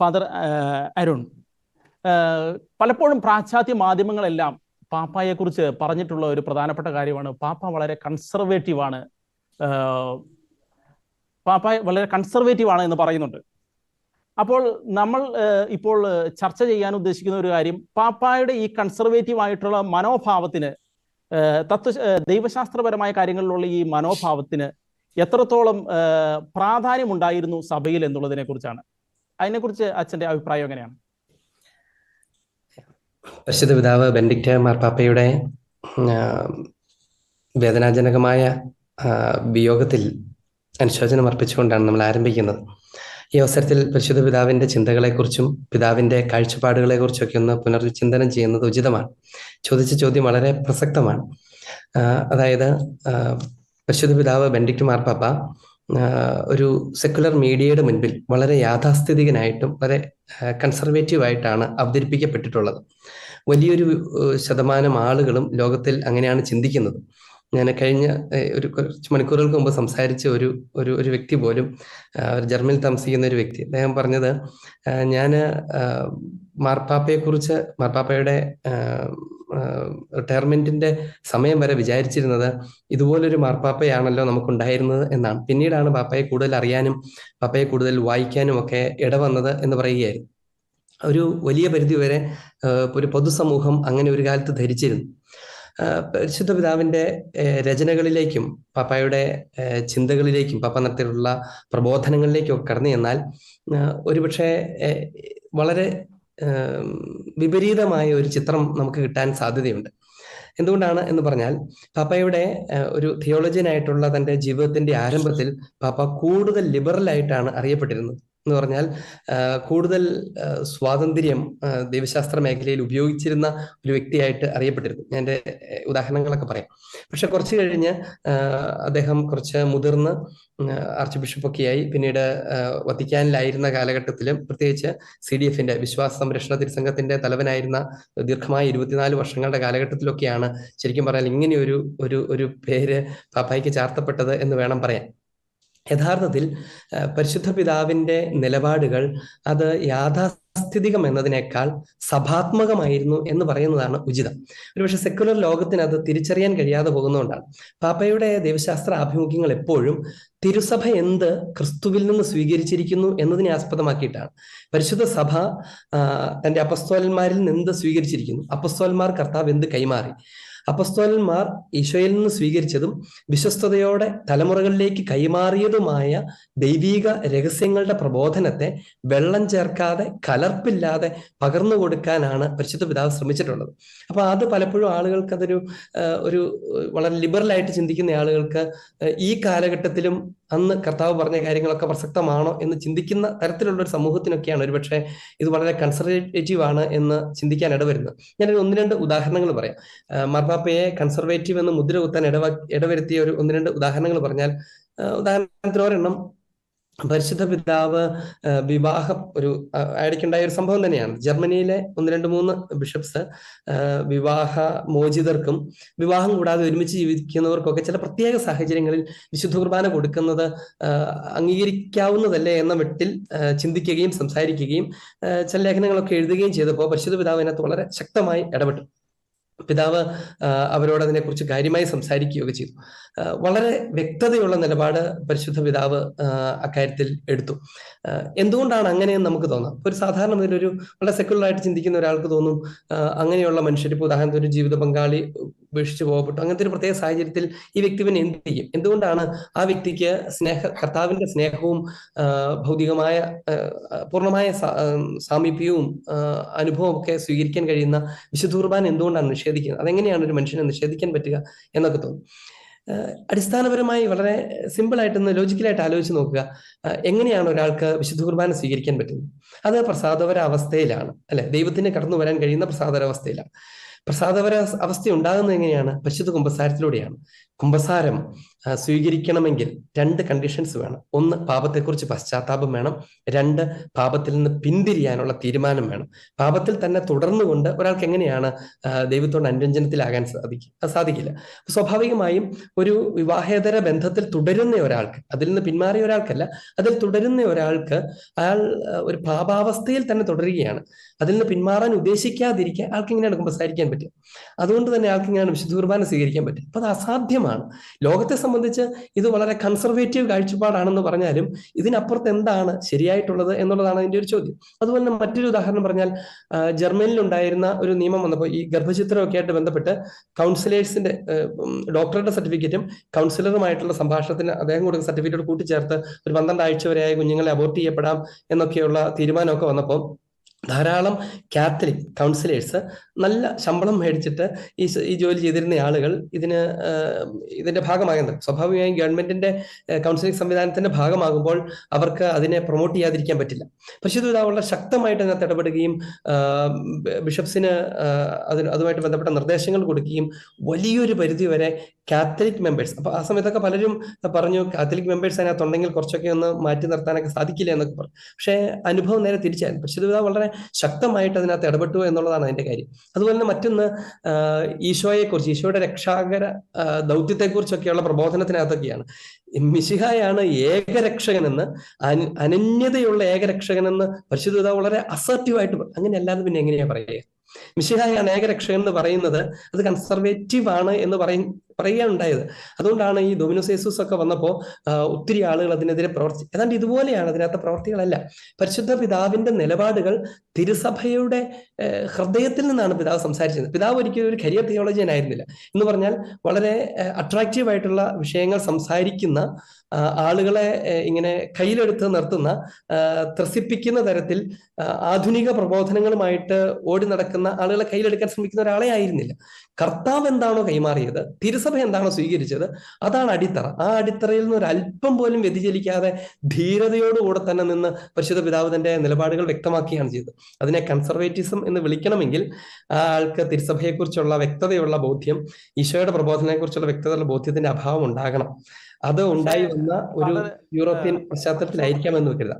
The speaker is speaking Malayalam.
ഫാദർ അരുൺ. പലപ്പോഴും പാശ്ചാത്യ മാധ്യമങ്ങളെല്ലാം പാപ്പായെക്കുറിച്ച് പറഞ്ഞിട്ടുള്ള ഒരു പ്രധാനപ്പെട്ട കാര്യമാണ്. പാപ്പ വളരെ കൺസർവേറ്റീവാണ് പാപ്പ വളരെ കൺസർവേറ്റീവാണ് എന്ന് പറയുന്നുണ്ട്. അപ്പോൾ നമ്മൾ ഇപ്പോൾ ചർച്ച ചെയ്യാൻ ഉദ്ദേശിക്കുന്ന ഒരു കാര്യം പാപ്പായുടെ ഈ കൺസർവേറ്റീവ് ആയിട്ടുള്ള മനോഭാവത്തിന് തത്വ ദൈവശാസ്ത്രപരമായ കാര്യങ്ങളിലുള്ള ഈ മനോഭാവത്തിന് എത്രത്തോളം പ്രാധാന്യമുണ്ടായിരുന്നു സഭയിൽ എന്നുള്ളതിനെ കുറിച്ചാണ് അതിനെക്കുറിച്ച് അച്ഛന്റെ അഭിപ്രായം എങ്ങനെയാണ്? പരിശുദ്ധ പിതാവ് ബെൻഡിക്റ്റ് മാർപ്പാപ്പയുടെ വേദനാജനകമായ വിയോഗത്തിൽ അനുശോചനം അർപ്പിച്ചുകൊണ്ടാണ് നമ്മൾ ആരംഭിക്കുന്നത്. ഈ അവസരത്തിൽ പരിശുദ്ധ പിതാവിന്റെ ചിന്തകളെക്കുറിച്ചും പിതാവിന്റെ കാഴ്ചപ്പാടുകളെക്കുറിച്ചൊക്കെ ഒന്ന് പുനർചിന്തനം ചെയ്യുന്നത് ഉചിതമാണ്. ചോദിച്ച ചോദ്യം വളരെ പ്രസക്തമാണ്. അതായത് പരിശുദ്ധ പിതാവ് ബെൻഡിക്റ്റ് മാർപ്പാപ്പ ഒരു സെക്കുലർ മീഡിയയുടെ മുൻപിൽ വളരെ യാഥാസ്ഥിതികനായിട്ടും വളരെ കൺസർവേറ്റീവ് ആയിട്ടാണ് അവതരിപ്പിക്കപ്പെട്ടിട്ടുള്ളത്. വലിയൊരു ശതമാനം ആളുകളും ലോകത്തിൽ അങ്ങനെയാണ് ചിന്തിക്കുന്നത്. ഞാൻ കഴിഞ്ഞ ഒരു കുറച്ച് മണിക്കൂറുകൾക്ക് മുമ്പ് സംസാരിച്ച ഒരു ഒരു ഒരു വ്യക്തി പോലും ഒരു ജർമ്മനിൽ താമസിക്കുന്ന ഒരു വ്യക്തി. അദ്ദേഹം പറഞ്ഞത് ഞാൻ മാർപ്പാപ്പയെ കുറിച്ച് മാർപ്പാപ്പയുടെ റിട്ടയർമെന്റിന്റെ സമയം വരെ വിചാരിച്ചിരുന്നത് ഇതുപോലൊരു മാർപ്പാപ്പയാണല്ലോ നമുക്കുണ്ടായിരുന്നത് എന്നാണ്. പിന്നീടാണ് പാപ്പയെ കൂടുതൽ അറിയാനും പാപ്പയെ കൂടുതൽ വായിക്കാനും ഒക്കെ ഇടവന്നത് എന്ന് പറയുകയായിരുന്നു. ഒരു വലിയ പരിധി വരെ ഒരു പൊതുസമൂഹം അങ്ങനെ ഒരു കാലത്ത് ധരിച്ചിരുന്നു. പരിശുദ്ധ പിതാവിന്റെ രചനകളിലേക്കും പാപ്പായുടെ ചിന്തകളിലേക്കും പാപ്പ നടത്തിയിട്ടുള്ള പ്രബോധനങ്ങളിലേക്കും ഒക്കെ കടന്നു ചെന്നാൽ ഒരുപക്ഷെ വളരെ വിപരീതമായ ഒരു ചിത്രം നമുക്ക് കിട്ടാൻ സാധ്യതയുണ്ട്. എന്തുകൊണ്ടാണ് എന്ന് പറഞ്ഞാൽ പാപ്പയുടെ ഒരു തിയോളജിയനായിട്ടുള്ള തന്റെ ജീവിതത്തിന്റെ ആരംഭത്തിൽ പാപ്പ കൂടുതൽ ലിബറൽ ആയിട്ടാണ് അറിയപ്പെട്ടിരുന്നത്. എന്ന് പറഞ്ഞാൽ കൂടുതൽ സ്വാതന്ത്ര്യം ദൈവശാസ്ത്ര മേഖലയിൽ ഉപയോഗിച്ചിരുന്ന ഒരു വ്യക്തിയായിട്ട് അറിയപ്പെട്ടിരുന്നു. ഞാൻ എന്റെ ഉദാഹരണങ്ങളൊക്കെ പറയാം. പക്ഷെ കുറച്ച് കഴിഞ്ഞ് അദ്ദേഹം കുറച്ച് മുതിർന്ന് ആർച്ച് ബിഷപ്പൊക്കെയായി പിന്നീട് വത്തിക്കാനിലായിരുന്ന കാലഘട്ടത്തിലും പ്രത്യേകിച്ച് സി ഡി എഫിന്റെ വിശ്വാസ സംരക്ഷണ തിരുസംഘത്തിന്റെ തലവനായിരുന്ന ദീർഘമായ ഇരുപത്തിനാല് വർഷങ്ങളുടെ കാലഘട്ടത്തിലൊക്കെയാണ് ശരിക്കും പറഞ്ഞാൽ ഇങ്ങനെ ഒരു ഒരു ഒരു പേര് പാപ്പായിക്ക് ചാർത്തപ്പെട്ടത് എന്ന് വേണം പറയാൻ. യഥാർത്ഥത്തിൽ പരിശുദ്ധ പിതാവിന്റെ നിലപാടുകൾ അത് യാഥാസ്ഥിതികം എന്നതിനേക്കാൾ സഭാത്മകമായിരുന്നു എന്ന് പറയുന്നതാണ് ഉചിതം. ഒരുപക്ഷെ സെക്കുലർ ലോകത്തിന് അത് തിരിച്ചറിയാൻ കഴിയാതെ പോകുന്നതുകൊണ്ടാണ്. പാപ്പയുടെ ദൈവശാസ്ത്ര ആഭിമുഖ്യങ്ങൾ എപ്പോഴും തിരുസഭ എന്ത് ക്രിസ്തുവിൽ നിന്ന് സ്വീകരിച്ചിരിക്കുന്നു എന്നതിനെ ആസ്പദമാക്കിയിട്ടാണ്. പരിശുദ്ധ സഭ തന്റെ അപസ്തോലന്മാരിൽ നിന്ന് സ്വീകരിച്ചിരിക്കുന്നു. അപസ്തോലന്മാർ കർത്താവ് എന്ത് കൈമാറി? അപ്പസ്തോലന്മാർ ഈശോയിൽ നിന്ന് സ്വീകരിച്ചതും വിശ്വസ്തയോടെ തലമുറകളിലേക്ക് കൈമാറിയതുമായ ദൈവീക രഹസ്യങ്ങളുടെ പ്രബോധനത്തെ വെള്ളം ചേർക്കാതെ കലർപ്പില്ലാതെ പകർന്നു കൊടുക്കാനാണ് പരിശുദ്ധ പിതാവ് ശ്രമിച്ചിട്ടുള്ളത്. അപ്പൊ അത് പലപ്പോഴും ആളുകൾക്ക് അതൊരു ഒരു വളരെ ലിബറൽ ആയിട്ട് ചിന്തിക്കുന്ന ആളുകൾക്ക് ഈ കാലഘട്ടത്തിലും അന്ന് കർത്താവ് പറഞ്ഞ കാര്യങ്ങളൊക്കെ പ്രസക്തമാണോ എന്ന് ചിന്തിക്കുന്ന തരത്തിലുള്ള ഒരു സമൂഹത്തിനൊക്കെയാണ് ഒരുപക്ഷെ ഇത് വളരെ കൺസർവേറ്റീവ് ആണ് എന്ന് ചിന്തിക്കാൻ ഇടവരുന്നത്. ഞാനൊരു ഒന്ന് രണ്ട് ഉദാഹരണങ്ങൾ പറയാം. മാർപ്പാപ്പയെ കൺസർവേറ്റീവ് എന്ന് മുദ്ര കുത്താൻ ഇടവ ഇടവരുത്തിയ ഒരു ഒന്ന് രണ്ട് ഉദാഹരണങ്ങൾ പറഞ്ഞാൽ ഉദാഹരണത്തിന് ഒരെണ്ണം പരിശുദ്ധ പിതാവ് വിവാഹം ഒരു ഇടയ്ക്കുണ്ടായ ഒരു സംഭവം തന്നെയാണ്. ജർമ്മനിയിലെ ഒന്ന് രണ്ട് മൂന്ന് ബിഷപ്സ് വിവാഹ മോചിതർക്കും വിവാഹം കൂടാതെ ഒരുമിച്ച് ജീവിക്കുന്നവർക്കൊക്കെ ചില പ്രത്യേക സാഹചര്യങ്ങളിൽ വിശുദ്ധ കുർബാന കൊടുക്കുന്നത് അംഗീകരിക്കാവുന്നതല്ലേ എന്ന വെട്ടിൽ ചിന്തിക്കുകയും സംസാരിക്കുകയും ചില ലേഖനങ്ങളൊക്കെ എഴുതുകയും ചെയ്തപ്പോൾ പരിശുദ്ധ പിതാവ് അതിനകത്ത് വളരെ ശക്തമായി ഇടപെട്ടു. പിതാവ് അവരോട് അതിനെക്കുറിച്ച് കാര്യമായി സംസാരിക്കുകയൊക്കെ ചെയ്തു. വളരെ വ്യക്തതയുള്ള നിലപാട് പരിശുദ്ധ പിതാവ് അക്കാര്യത്തിൽ എടുത്തു. എന്തുകൊണ്ടാണ് അങ്ങനെയെന്ന് നമുക്ക് തോന്നാം. ഒരു സാധാരണ ഒരു വളരെ സെക്യുലർ ആയിട്ട് ചിന്തിക്കുന്ന ഒരാൾക്ക് തോന്നും അങ്ങനെയുള്ള മനുഷ്യർ ഇപ്പോൾ ഉദാഹരണത്തിന് ഒരു ജീവിത പങ്കാളി ഉപേക്ഷിച്ചു പോകപ്പെട്ടു. അങ്ങനത്തെ ഒരു പ്രത്യേക സാഹചര്യത്തിൽ ഈ വ്യക്തി പിന്നെ എന്ത് ചെയ്യും? എന്തുകൊണ്ടാണ് ആ വ്യക്തിക്ക് സ്നേഹ കർത്താവിന്റെ സ്നേഹവും ഭൗതികമായ പൂർണമായ സാമീപ്യവും അനുഭവവും ഒക്കെ സ്വീകരിക്കാൻ കഴിയുന്ന വിശുദ്ധ കുർബാന എന്തുകൊണ്ടാണ് നിഷേധിക്കുന്നത്. അതെങ്ങനെയാണ് ഒരു മനുഷ്യനെ നിഷേധിക്കാൻ പറ്റുക എന്നൊക്കെ തോന്നും. അടിസ്ഥാനപരമായി വളരെ സിമ്പിൾ ആയിട്ടൊന്ന് ലോജിക്കലായിട്ട് ആലോചിച്ച് നോക്കുക. എങ്ങനെയാണ് ഒരാൾക്ക് വിശുദ്ധ കുർബാന സ്വീകരിക്കാൻ പറ്റുന്നത്? അത് പ്രസാദപര അവസ്ഥയിലാണ് അല്ലെ? ദൈവത്തിന് കടന്നു വരാൻ കഴിയുന്ന പ്രസാദപര അവസ്ഥയിലാണ് പ്രസാദപര അവസ്ഥ ഉണ്ടാകുന്നത് എങ്ങനെയാണ്? പശുദ്ധ കുംഭസാരത്തിലൂടെയാണ് കുംഭസാരം സ്വീകരിക്കണമെങ്കിൽ രണ്ട് കണ്ടീഷൻസ് വേണം. ഒന്ന് പാപത്തെക്കുറിച്ച് പശ്ചാത്താപം വേണം. രണ്ട് പാപത്തിൽ നിന്ന് പിന്തിരിയാനുള്ള തീരുമാനം വേണം. പാപത്തിൽ തന്നെ തുടർന്നുകൊണ്ട് ഒരാൾക്ക് എങ്ങനെയാണ് ദൈവത്തോട് അനുരഞ്ജനത്തിലാകാൻ സാധിക്കും സാധിക്കില്ല. സ്വാഭാവികമായും ഒരു വിവാഹേതര ബന്ധത്തിൽ തുടരുന്ന ഒരാൾക്ക് അതിൽ നിന്ന് പിന്മാറിയ ഒരാൾക്കല്ല അതിൽ തുടരുന്ന ഒരാൾക്ക് അയാൾ ഒരു പാപാവസ്ഥയിൽ തന്നെ തുടരുകയാണ്. അതിൽ നിന്ന് പിന്മാറാൻ ഉദ്ദേശിക്കാതിരിക്കാൻ ആൾക്ക് ഇങ്ങനെയാണ് കുമ്പസാരിക്കാൻ പറ്റും. അതുകൊണ്ട് തന്നെ ആൾക്ക് ഇങ്ങനെയാണ് വിശുദ്ധ കുർബാന സ്വീകരിക്കാൻ പറ്റും. അപ്പൊ അത് അസാധ്യമാണ്. ലോകത്തെ സംബന്ധിച്ച് ഇത് വളരെ കൺസർവേറ്റീവ് കാഴ്ചപ്പാടാണെന്ന് പറഞ്ഞാലും ഇതിനപ്പുറത്ത് എന്താണ് ശരിയായിട്ടുള്ളത് എന്നുള്ളതാണ് അതിന്റെ ഒരു ചോദ്യം. അതുപോലെ തന്നെ മറ്റൊരു ഉദാഹരണം പറഞ്ഞാൽ ഉണ്ടായിരുന്ന ഒരു നിയമം വന്നപ്പോൾ ഈ ഗർഭചിത്രമൊക്കെ ആയിട്ട് ബന്ധപ്പെട്ട് കൗൺസിലേഴ്സിന്റെ ഡോക്ടറുടെ സർട്ടിഫിക്കറ്റും കൗൺസിലറുമായിട്ടുള്ള സംഭാഷണത്തിന് അദ്ദേഹം കൊടുക്കുന്ന സർട്ടിഫിക്കറ്റ് കൂട്ടിച്ചേർത്ത് ഒരു പന്ത്രണ്ട് ആഴ്ച വരെയായ കുഞ്ഞുങ്ങളെ അബോർട്ട് ചെയ്യപ്പെടാം എന്നൊക്കെയുള്ള തീരുമാനമൊക്കെ വന്നപ്പോൾ ധാരാളം കാത്തലിക് കൗൺസിലേഴ്സ് നല്ല ശമ്പളം മേടിച്ചിട്ട് ഈ ഈ ജോലി ചെയ്തിരുന്ന ആളുകൾ ഇതിന് ഇതിന്റെ ഭാഗമാകുന്നത്. സ്വാഭാവികമായും ഗവൺമെന്റിന്റെ കൗൺസിലിംഗ് സംവിധാനത്തിന്റെ ഭാഗമാകുമ്പോൾ അവർക്ക് അതിനെ പ്രൊമോട്ട് ചെയ്യാതിരിക്കാൻ പറ്റില്ല. പക്ഷേ ഇത് വളരെ ശക്തമായിട്ട് അതിനകത്ത് ഇടപെടുകയും ബിഷപ്സിന് അതിന് അതുമായിട്ട് ബന്ധപ്പെട്ട നിർദ്ദേശങ്ങൾ കൊടുക്കുകയും വലിയൊരു പരിധി വരെ കാത്തലിക് മെമ്പേഴ്സ് അപ്പൊ ആ സമയത്തൊക്കെ പലരും പറഞ്ഞു കാത്തലിക് മെമ്പേഴ്സ് അതിനകത്തുണ്ടെങ്കിൽ കുറച്ചൊക്കെ ഒന്ന് മാറ്റി നിർത്താനൊക്കെ സാധിക്കില്ല എന്നൊക്കെ പറഞ്ഞു. പക്ഷേ അനുഭവം നേരെ തിരിച്ചായിരുന്നു. പക്ഷേ ഇത് വളരെ ശക്തമായിട്ട് അതിനകത്ത് ഇടപെട്ടു എന്നുള്ളതാണ് അതിന്റെ കാര്യം. അതുപോലെ തന്നെ മറ്റൊന്ന് ഈശോയെക്കുറിച്ച് ഈശോയുടെ രക്ഷാകര ദൗത്യത്തെക്കുറിച്ചൊക്കെയുള്ള പ്രബോധനത്തിനകത്തൊക്കെയാണ്. മിശിഹായാണ് ഏകരക്ഷകനെന്ന് അന് അനന്യതയുള്ള ഏകരക്ഷകനെന്ന് പരിശുദ്ധ പിതാവ് വളരെ അസർട്ടീവായിട്ട് അങ്ങനെ അല്ലാതെ പിന്നെ എങ്ങനെയാ പറയുക? മിശിഹായാണ് ഏകരക്ഷകൻ എന്ന് പറയുന്നത് അത് കൺസർവേറ്റീവ് ആണ് എന്ന് പറയും പറയുകയുണ്ടായത് അതുകൊണ്ടാണ് ഈ ഡൊമിനോസ് യേസൂസ് ഒക്കെ വന്നപ്പോൾ ഒത്തിരി ആളുകൾ അതിനെതിരെ പ്രവർത്തി ഏതാണ്ട് ഇതുപോലെയാണ് അതിനകത്ത് പ്രവർത്തികളല്ല. പരിശുദ്ധ പിതാവിന്റെ നിലപാടുകൾ തിരുസഭയുടെ ഹൃദയത്തിൽ നിന്നാണ് പിതാവ് സംസാരിച്ചത് പിതാവ് ഒരിക്കലും ഒരു കരിയർ തിയോളജിയൻ ആയിരുന്നില്ല. എന്ന് പറഞ്ഞാൽ വളരെ അട്രാക്റ്റീവ് ആയിട്ടുള്ള വിഷയങ്ങൾ സംസാരിക്കുന്ന ആളുകളെ ഇങ്ങനെ കയ്യിലെടുത്ത് നിർത്തുന്ന ത്രസിപ്പിക്കുന്ന തരത്തിൽ ആധുനിക പ്രബോധനങ്ങളുമായിട്ട് ഓടി നടക്കുന്ന ആളുകളെ കയ്യിലെടുക്കാൻ ശ്രമിക്കുന്ന ഒരാളെ ആയിരുന്നില്ല. കർത്താവ് എന്താണോ കൈമാറിയത് തിരുസഭ എന്താണോ സ്വീകരിച്ചത്? അതാണ് അടിത്തറ. ആ അടിത്തറയിൽ നിന്ന് ഒരു അല്പം പോലും വ്യതിചലിക്കാതെ ധീരതയോടുകൂടെ തന്നെ നിന്ന് പരിശുദ്ധ പിതാവ് തന്റെ നിലപാടുകൾ വ്യക്തമാക്കുകയാണ് ചെയ്തത്. അതിനെ കൺസർവേറ്റിസം എന്ന് വിളിക്കണമെങ്കിൽ ആ ആൾക്ക് തിരുസഭയെക്കുറിച്ചുള്ള വ്യക്തതയുള്ള ബോധ്യം ഈശോയുടെ പ്രബോധനത്തെക്കുറിച്ചുള്ള വ്യക്തതയുള്ള ബോധ്യത്തിന്റെ അഭാവം ഉണ്ടാകണം. അത് ഉണ്ടായി വന്ന ഒരു യൂറോപ്യൻ പശ്ചാത്തലത്തിലായിരിക്കാമെന്ന് വെക്കരുത്